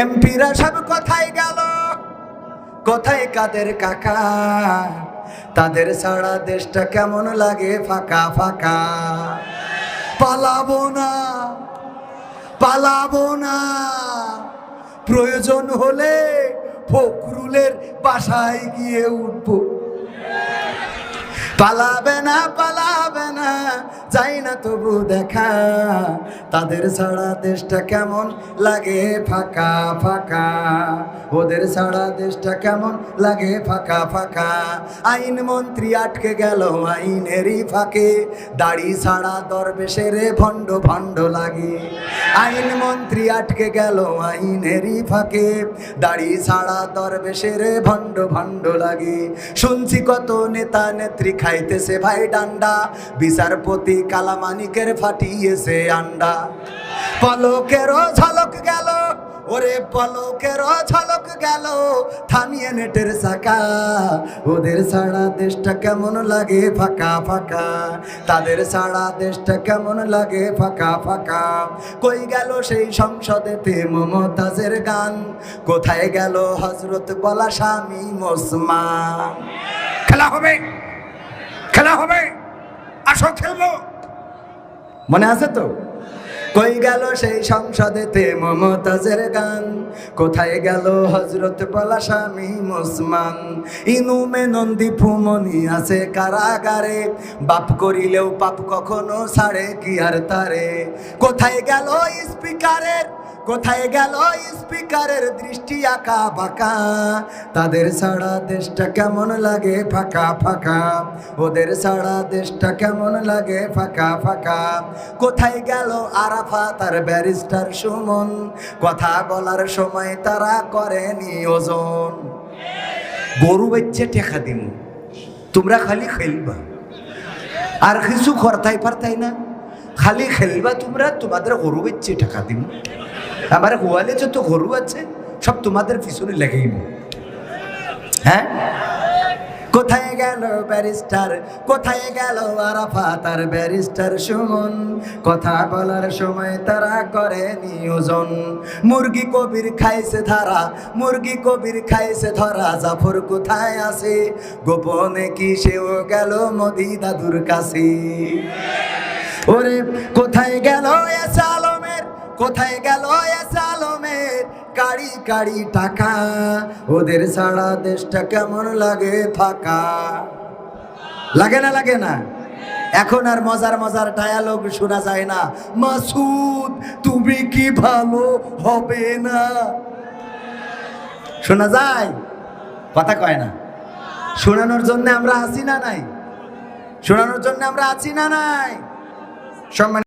এমপিরা সব কোথায় গেল। কোথায় কাদের কাকা? তাদের ছাড়া দেশটা কেমন লাগে ফাঁকা ফাঁকা? পালাবো না পালাবো না। প্রয়োজন হলে ফখরুলের বাসায় গিয়ে উঠবো। পালাবে না পালাবে না যাই না তবু দেখা। তাদের ছাড়া দেশটা কেমন লাগে ফাঁকা ফাঁকা? ওদের ছাড়া দেশটা কেমন লাগে ফাঁকা ফাঁকা? আইন মন্ত্রী আটকে গেল আইনেরই ফাঁকে। দাড়ি ছাড়া দরবেশের ভণ্ড ভণ্ড লাগে। আইন মন্ত্রী আটকে গেল আইনেরই ফাঁকে। দাড়ি ছাড়া দরবেশের ভণ্ড ভণ্ড লাগে। শুনছি কত নেতা নেত্রী খাইতেছে ভাই ডান্ডা। বিচারপতি কালামানিকের ফাটিয়েছে আন্ডা। পলকেরও ঝলক গেল, ওরে পলকেরও ঝলক গেল। থামিয়ে নেটের চাকা, ওদের ছাড়া দেশটা কেমন লাগে ফাঁকা ফাঁকা। তাদের ছাড়া দেশটা কেমন লাগে ফাঁকা ফাঁকা। কই গেল সেই সংসদেতে মমতাজের গান? কোথায় গেল হজরত বলা স্বামী মোসমান খেলা হবে খেলা হবে। আসো খেলব মনে আছে তো? কই গেল সেই সংসদেতে মমতাজের গান? কোথায় গেল হজরত স্বামী মুসমান? ইনুমে নন্দী ফুমনি আছে কারাগারে। বাপ করিলেও পাপ কখনো ছাড়ে, কি আর তারে? কোথায় গেল স্পিকারের কোথায় গেল স্পিকারের দৃষ্টি আঁকা বাঁকা? তাদের ছাড়া দেশটা কেমন লাগে ফাঁকা ফাঁকা? ওদের ছাড়া দেশটা কেমন লাগে ফাঁকা ফাঁকা? কোথায় গেল আরাফা তার ব্যারিস্টার সুমন? কথা বলার সময় তারা করেনি ওজন। গরু বাচ্চা টেকা দিম। তোমরা খালি খেলবা। আর কিছু খরতাই পারতাই না। খালি খেলবা তোমরা, তোমাদের গরু বাচ্চা টাকা দিম। আমার গোয়ালে যত গরু আছে, সব তোমাদের পিছনে লেগেই হ্যাঁ? কোথায় গেল ব্যারিস্টার? কোথায় গেল আরাফা? তার ব্যারিস্টার সুমন। কথা বলার সময় তারা করে নিয়োজন। মুরগি কবির খাইছে ধারা, মুরগি কবির খাইছে ধরা। জাফর কোথায় আছে? গোপনে কি সেও গেল মোদি দাদুর কাছে? ওরে, কোথায় গেল এস? কোথায় গেল এস আলমের? কাড়ি কাড়ি টাকা। ওদের ছাড়া দেশটা কেমন লাগে ফাঁকা? লাগে না লাগে না? এখন আর মজার মজার ডায়ালগ শোনা যায় না। মাসুদ, তুমি কি ভালো হবে না? শোনা যায়? কথা কয় না। শোনানোর জন্য আমরা আছি না নাই? শোনানোর জন্য আমরা আছি না নাই? সম্মান